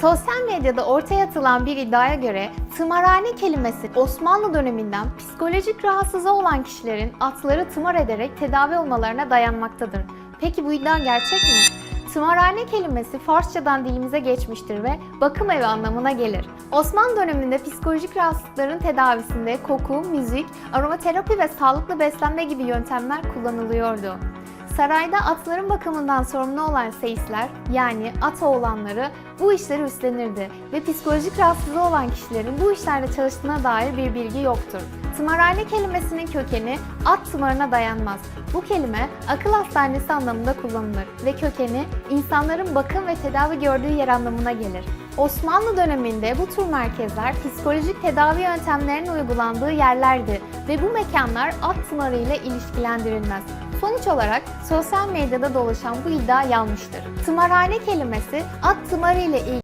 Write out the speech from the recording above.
Sosyal medyada ortaya atılan bir iddiaya göre tımarhane kelimesi Osmanlı döneminden psikolojik rahatsızlığı olan kişilerin atları tımar ederek tedavi olmalarına dayanmaktadır. Peki bu iddia gerçek mi? Tımarhane kelimesi Farsçadan dilimize geçmiştir ve bakım evi anlamına gelir. Osmanlı döneminde psikolojik rahatsızlıkların tedavisinde koku, müzik, aromaterapi ve sağlıklı beslenme gibi yöntemler kullanılıyordu. Sarayda atların bakımından sorumlu olan seyisler yani at oğlanları bu işleri üstlenirdi ve psikolojik rahatsızlığı olan kişilerin bu işlerde çalıştığına dair bir bilgi yoktur. Tımarhane kelimesinin kökeni at tımarına dayanmaz. Bu kelime akıl hastanesi anlamında kullanılır ve kökeni insanların bakım ve tedavi gördüğü yer anlamına gelir. Osmanlı döneminde bu tür merkezler psikolojik tedavi yöntemlerinin uygulandığı yerlerdi ve bu mekanlar at tımarı ile ilişkilendirilmez. Sonuç olarak sosyal medyada dolaşan bu iddia yanlıştır. Tımarhane kelimesi at tımarı ile ilgili